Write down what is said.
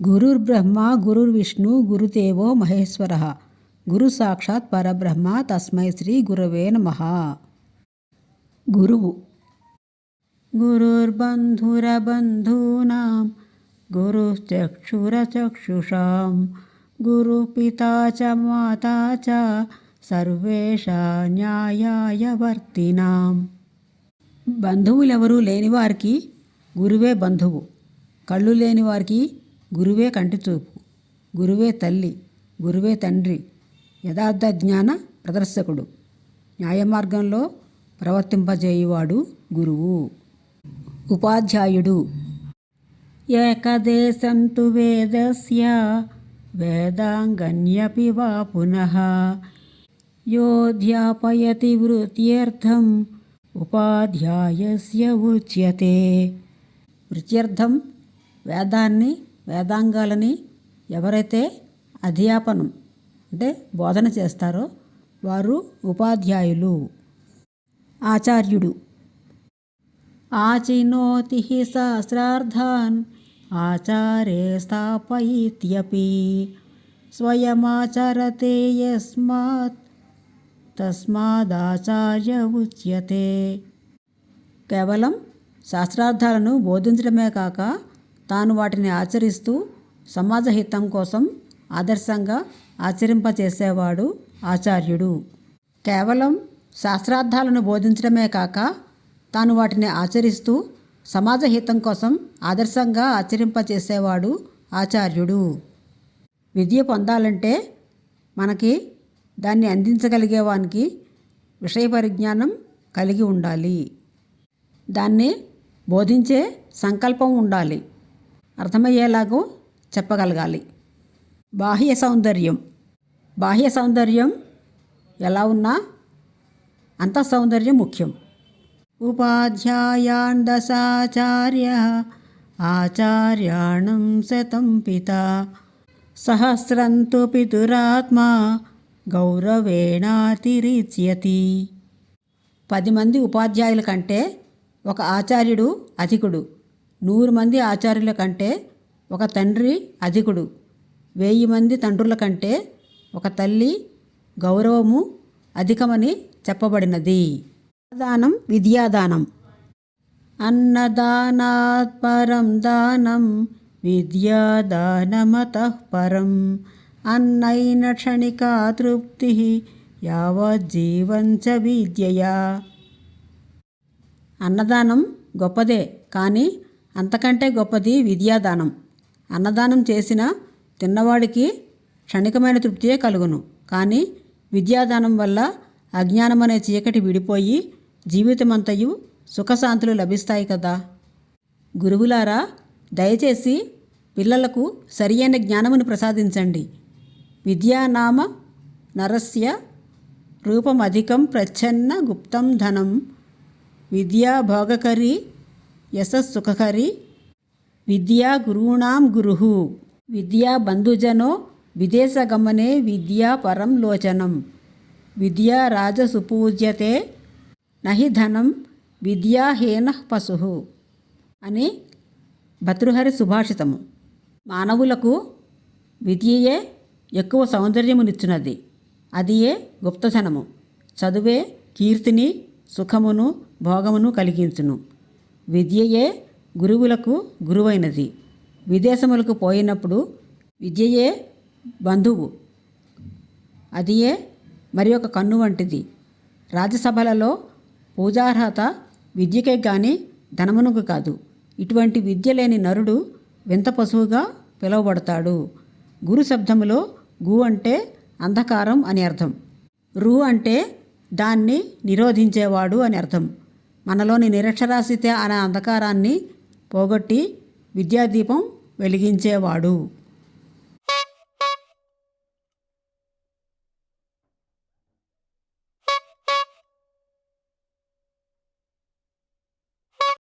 గురుర్బ్రహ్మ గురుర్విష్ణు గురుదేవో మహేశ్వర గురు సాక్షాత్ పరబ్రహ్మ తస్మై శ్రీ గురవే నమ గురువు గురుర్బంధురబంధూనాం గురుశ్చక్షురచక్షుషాం గురుపితా చ మాతా చ సర్వేషా న్యాయాయ వర్తినాం బంధువులెవరూ లేనివారికి గురువే బంధువు కళ్ళు లేని వారికి గురువే కంటిచూపు గురువే తల్లి గురువే తండ్రి యథార్థ జ్ఞాన ప్రదర్శకుడు న్యాయమార్గంలో ప్రవర్తింపజేయువాడు గురువు. ఉపాధ్యాయుడు. ఏకదేశం తు వేదస్య వేదాంగన్యపి వా పునః. యోధ్యాపయతి వృత్యర్థం ఉపాధ్యాయస్య ఉచ్యతే. వృత్యర్థం వేదాన్ని వేదాంగాలని ఎవరైతే అధ్యాపనం అంటే బోధన చేస్తారో వారు ఉపాధ్యాయులు. ఆచార్యుడు. ఆచినోతి సహస్రార్థాన్ ఆచారే స్థాపయిత్యపి స్వయమాచరతే యస్మాత్ తస్మాదాచార్య ఉచ్యతే. కేవలం శాస్త్రార్థాలను బోధించడమే కాక తాను వాటిని ఆచరిస్తూ సమాజ హితం కోసం ఆదర్శంగా ఆచరింపచేసేవాడు ఆచార్యుడు. కేవలం శాస్త్రార్థాలను బోధించడమే కాక తాను వాటిని ఆచరిస్తూ సమాజ హితం కోసం ఆదర్శంగా ఆచరింపచేసేవాడు ఆచార్యుడు. విద్య పొందాలంటే మనకి దాన్ని అందించగలిగేవానికి విషయ పరిజ్ఞానం కలిగి ఉండాలి. దాన్ని బోధించే సంకల్పం ఉండాలి. అర్థమయ్యేలాగూ చెప్పగలగాలి. బాహ్య సౌందర్యం. బాహ్య సౌందర్యం ఎలా ఉన్నా అంత సౌందర్యం ముఖ్యం. ఉపాధ్యాయాన్ దశాచార్య ఆచార్యాణం శతం పిత. సహస్రంతు పితురాత్మా గౌరవేణాతిరిచ్యతి. పది మంది ఉపాధ్యాయుల కంటే ఒక ఆచార్యుడు అధికుడు. నూరు మంది ఆచార్యుల కంటే ఒక తండ్రి అధికుడు. వెయ్యి మంది తండ్రుల కంటే ఒక తల్లి గౌరవము అధికమని చెప్పబడినది. దానం విద్యాదానం. అన్నదానాత్ పరం దానం విద్యాదానమత పరం. అన్నైన క్షణికా తృప్తి యావజ్జీవంచ విద్యయా. అన్నదానం గొప్పదే కానీ అంతకంటే గొప్పది విద్యాదానం. అన్నదానం చేసిన తిన్నవాడికి క్షణికమైన తృప్తియే కలుగును. కానీ విద్యాదానం వల్ల అజ్ఞానమనే చీకటి విడిపోయి జీవితమంతయు సుఖశాంతులు లభిస్తాయి కదా. గురువులారా దయచేసి పిల్లలకు సరియైన జ్ఞానమును ప్రసాదించండి. విద్యానామ నరస్య రూపమధికం ప్రచ్ఛన్న గుప్తం ధనం. విద్యా భోగకరి యశస్సుఖకరి. విద్యా గురూణాం గురు విద్యా బంధుజనో విదేశగమనే విద్యా పరం లోచనం విద్యా రాజసుపూజ్యతే నహి ధనం విద్యాహీన పశు అని భతృహరి సుభాషితము. మానవులకు విద్యయే ఎక్కువ సౌందర్యమునిచ్చినది. అదియే గుప్తధనము. చదువే కీర్తిని సుఖమును భోగమును కలిగించును. విద్యయే గురువులకు గురువైనది. విదేశములకు పోయినప్పుడు విద్యయే బంధువు. అదియే మరి ఒక కన్ను వంటిది. రాజ్యసభలలో పూజార్హత విద్యకే గాని ధనమునకు కాదు. ఇటువంటి విద్య లేని నరుడు వింత పశువుగా పిలువబడతాడు. గురు శబ్దములో గు అంటే అంధకారం అని అర్థం. రు అంటే దాన్ని నిరోధించేవాడు అని అర్థం. మనలోని నిరక్షరాస్యత అనే అంధకారాన్ని పోగొట్టి విద్యాదీపం వెలిగించేవాడు.